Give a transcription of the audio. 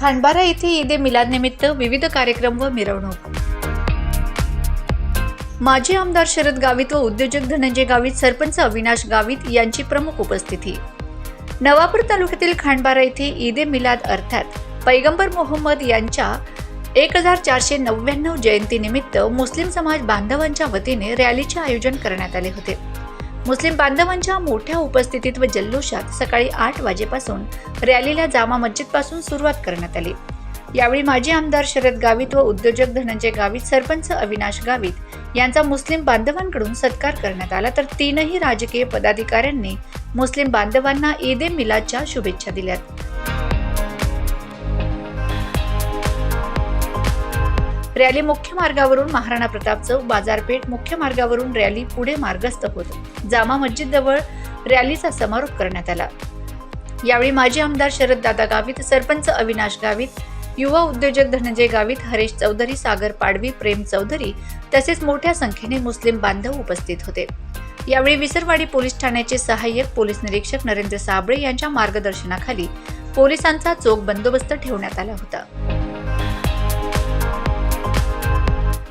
खांडबारा येथे ईद ए मिलादनिमित्त विविध कार्यक्रम व मिरवणूक. माजी आमदार शरद गावित व उद्योजक धनंजय गावित सरपंच अविनाश गावित यांची प्रमुख उपस्थिती. नवापूर तालुक्यातील खांडबारा येथे ईद ए मिलाद अर्थात पैगंबर मोहम्मद यांच्या एक हजार चारशे नव्याण्णव जयंतीनिमित्त मुस्लिम समाज बांधवांच्या वतीने रॅलीचे आयोजन करण्यात आले होते. मुस्लिम बांधवांच्या मोठ्या उपस्थितीत व जल्लोषात सकाळी आठ वाजेपासून रॅलीला जामा मस्जिदपासून सुरुवात करण्यात आली. यावेळी माजी आमदार शरद गावित व उद्योजक धनंजय गावित सरपंच अविनाश गावित यांचा मुस्लिम बांधवांकडून सत्कार करण्यात आला. तर तीनही राजकीय पदाधिकाऱ्यांनी मुस्लिम बांधवांना ईद ए मिलादच्या शुभेच्छा दिल्यात. रॅली मुख्य मार्गावरून महाराणा प्रताप चौक बाजारपेठ मुख्य मार्गावरून रॅली पुढे मार्गस्थ होत. जामा मस्जिद जवळ रॅलीचा समारोप करण्यात आला. यावेळी माजी आमदार शरद दादा गावित सरपंच अविनाश गावित युवा उद्योजक धनंजय गावित हरेश चौधरी सागर पाडवी प्रेम चौधरी तसेच मोठ्या संख्येने मुस्लिम बांधव उपस्थित होते. यावेळी विसरवाडी पोलीस ठाण्याचे सहाय्यक पोलीस निरीक्षक नरेंद्र साबळे यांच्या मार्गदर्शनाखाली पोलिसांचा चोख बंदोबस्त ठेवण्यात आला होता.